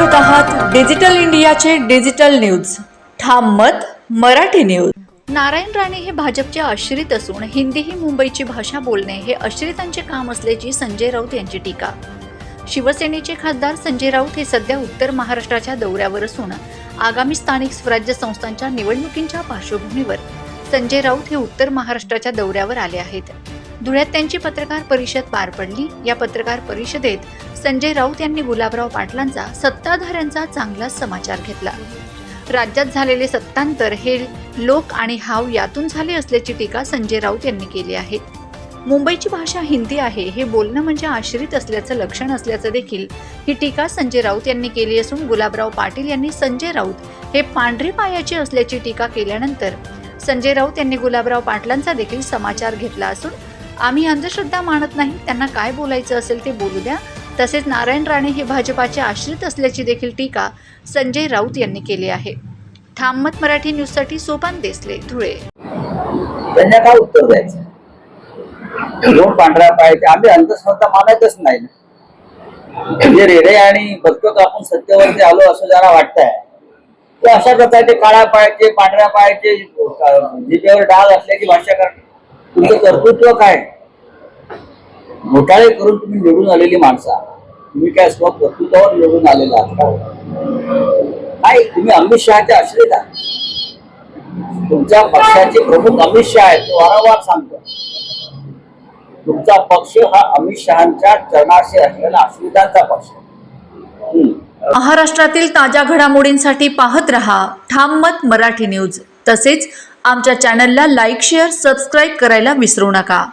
Digital इंडियाचे digital news. ठाम मत मराठी न्यूज. नारायण राणे हे भाजपचे आश्रित असून हिंदी ही मुंबईची भाषा बोलणे हे आश्रितांचे काम असल्याची संजय राऊत यांची टीका. शिवसेनेचे खासदार संजय राऊत हे सध्या उत्तर महाराष्ट्राच्या दौऱ्यावर असून आगामी स्थानिक स्वराज्य संस्थांच्या निवडणुकींच्या पार्श्वभूमीवर संजय राऊत हे उत्तर महाराष्ट्राच्या दौऱ्यावर आले आहेत. धुळ्यात त्यांची पत्रकार परिषद पार पडली. या पत्रकार परिषदेत संजय राऊत यांनी गुलाबराव पाटलांचा सत्ताधाऱ्यांचा चांगलाच समाचार घेतला. राज्यात झालेले सत्तांतर हे लोक आणि हाव यातून झाले असल्याची टीका संजय राऊत यांनी केली आहे. मुंबईची भाषा हिंदी आहे हे बोलणं म्हणजे आश्रित असल्याचं लक्षण असल्याचं देखील ही टीका संजय राऊत यांनी केली असून गुलाबराव पाटील यांनी संजय राऊत हे पांढरे पायाचे असल्याची टीका केल्यानंतर संजय राऊत यांनी गुलाबराव पाटलांचा देखील समाचार घेतला असून आम्ही अंधश्रद्धा मानत नाही. त्यांना काय बोलायचं असेल ते बोलू द्या. तसेच नारायण राणे हे भाजपाचे आश्रित असल्याची देखील टीका संजय राऊत यांनी केली आहे. ठाममत मराठी न्यूजसाठी सोपान देसले धुळे. त्यांना काय उत्तर द्यायचं? दोन पांढऱ्या पाहिजे आम्ही अंधश्रद्धा मानायचंच नाही. म्हणजे रेडे आणि बदकं आपण सत्तेवरती आलो असं ज्यांना वाटतंय. ते अशा प्रकारचे काळ्या पायाचे पांढऱ्या पायाचे जिभेवर डाग असल्याची भाषा करणे तुमचं कर्तृत्व काय? घोटाळे करून तुम्ही निवडून आलेली माणसं तुम्ही काय स्व वक्तृत्वावर निवडून आलेला नाही तुम्ही अमित शहाचे आश्रित आहात? तुमच्या पक्षाचे प्रमुख अमित शहा आहेत तो वारंवार सांगतो. तुमचा पक्ष हा अमित शहाच्या चरणाशी असलेला आश्रितांचा पक्ष. महाराष्ट्रातील ताज्या घडामोडींसाठी पाहत रहा ठाम मत मराठी न्यूज. तसेच आमच्या चॅनलला लाईक शेअर सबस्क्राईब करायला विसरू नका.